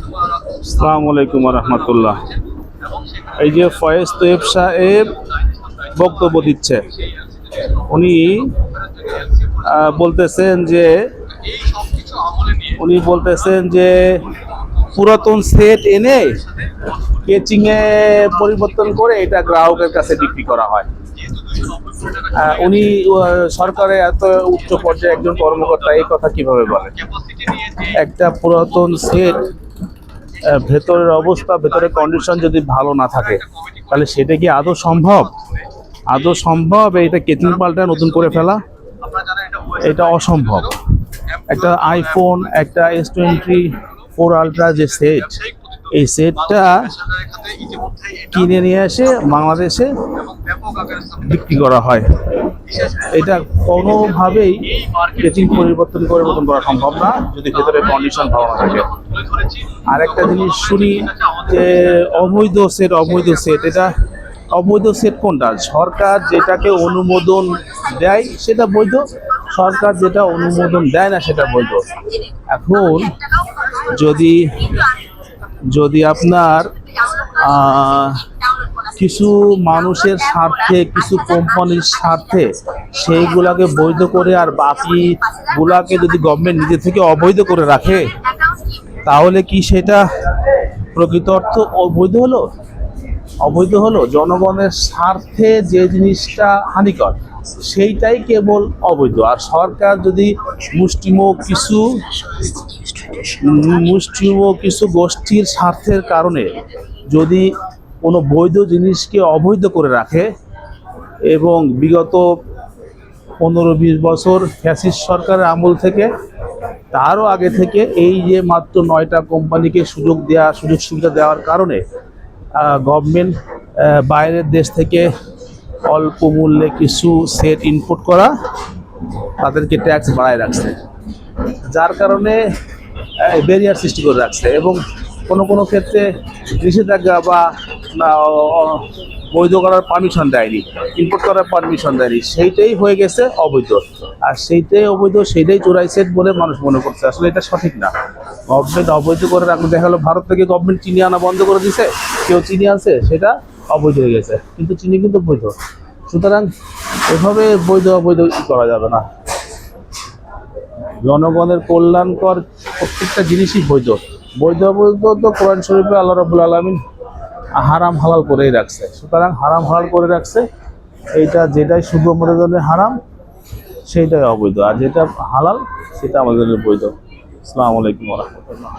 আসসালামু আলাইকুম রহমতুল্লাহ। এই যে ফয়েজ তৈব সাহেব বক্তব্য দিচ্ছে, উনি বলতেছেন যে, উনি বলতেছেন যে, পুরাতন সেট এনে কেচিং এ পরিবর্তন করে এটা গ্রাহকের কাছে বিক্রি করা হয়। উনি সরকারে এত উচ্চ পর্যায়ে একজন কর্মকর্তা, এই কথা কীভাবে বলেন একটা পুরাতন সেট ভেতরের অবস্থা, ভেতরের কন্ডিশন যদি ভালো না থাকে, তাহলে সেটা কি আদৌ সম্ভব? আদৌ সম্ভব এটা কেচিং পাল্টা নতুন করে ফেলা? এটা অসম্ভব। একটা আইফোন একটা এস টোয়েন্টি ফোর আলট্রা যে সেট এই সেটটা কিনে নিয়ে এসে বাংলাদেশে বিক্রি করা হয়। এটা কোনোভাবেই কেচিং পরিবর্তন পরিবর্তন করা সম্ভব না, যদি ভেতরে কন্ডিশন ভালো না থাকে। আরেকটা জিনিস শুনি যে অবৈধ সেট অবৈধ সেট এটা অবৈধ সেট কোনটা? সরকার যেটাকে অনুমোদন দেয় সেটা বৈধ, সরকার যেটা অনুমোদন দেয় না সেটা বৈধ। এখন যদি যদি আপনার কিছু মানুষের স্বার্থে, কিছু কোম্পানির স্বার্থে সেইগুলাকে বৈধ করে আর বাকি গুলাকে যদি গভর্নমেন্ট নিজে থেকে অবৈধ করে রাখে, তাহলে কি সেটা প্রকৃত অর্থ অবৈধ হলো? অবৈধ হলো জনগণের স্বার্থে যে জিনিসটা হানিকর, সেইটাই কেবল অবৈধ। আর সরকার যদি মুষ্টিমুখ কিছু মুষ্টিমুখ কিছু গোষ্ঠীর স্বার্থের কারণে যদি কোনো বৈধ জিনিসকে অবৈধ করে রাখে এবং বিগত পনেরো বিশ বছর ফ্যাসিস সরকারের আমল থেকে তারও আগে থেকে এই যে মাত্র নয়টা কোম্পানিকে সুযোগ দেওয়া সুযোগ সুবিধা দেওয়ার কারণে গভর্নমেন্ট বাইরের দেশ থেকে অল্প মূল্যে কিছু সেট ইনপুট করা তাদেরকে ট্যাক্স বাড়ায় রাখছে। যার কারণে ব্যারিয়ার সৃষ্টি করে রাখছে এবং কোনো কোনো ক্ষেত্রে নিষেধাজ্ঞা বা না, বৈধ করার পারমিশন দেয়নি ইম্পোর্ট করার পারমিশন দেয়নি সেইটাই হয়ে গেছে অবৈধ। আর সেইটাই অবৈধ সেইটাই চোরাই সেট বলে মানুষ মনে করছে। আসলে এটা সঠিক না। গভর্নমেন্ট অবৈধ করে রাখলে দেখা গেলো ভারত থেকে গভর্নমেন্ট চিনি আনা বন্ধ করে দিছে কেউ চিনি আনছে সেটা অবৈধ হয়ে গেছে। কিন্তু চিনি কিন্তু বৈধ। সুতরাং এভাবে বৈধ অবৈধ করা যাবে না। জনগণের কল্যাণকর প্রত্যেকটা জিনিসই বৈধ। বৈধ বৈধ তো কোরআন শরীফে আল্লাহ রবুল আলমিন হারাম হালাল করেই রাখছে। সুতরাং হারাম হালাল করে রাখছে, এইটা যেটাই শুধু আমাদের জন্য হারাম, সেইটাই অবৈধ। আর যেটা হালাল, সেটা আমাদের জন্য বৈধ। আসসালামু আলাইকুম রহমতুল্লাহ।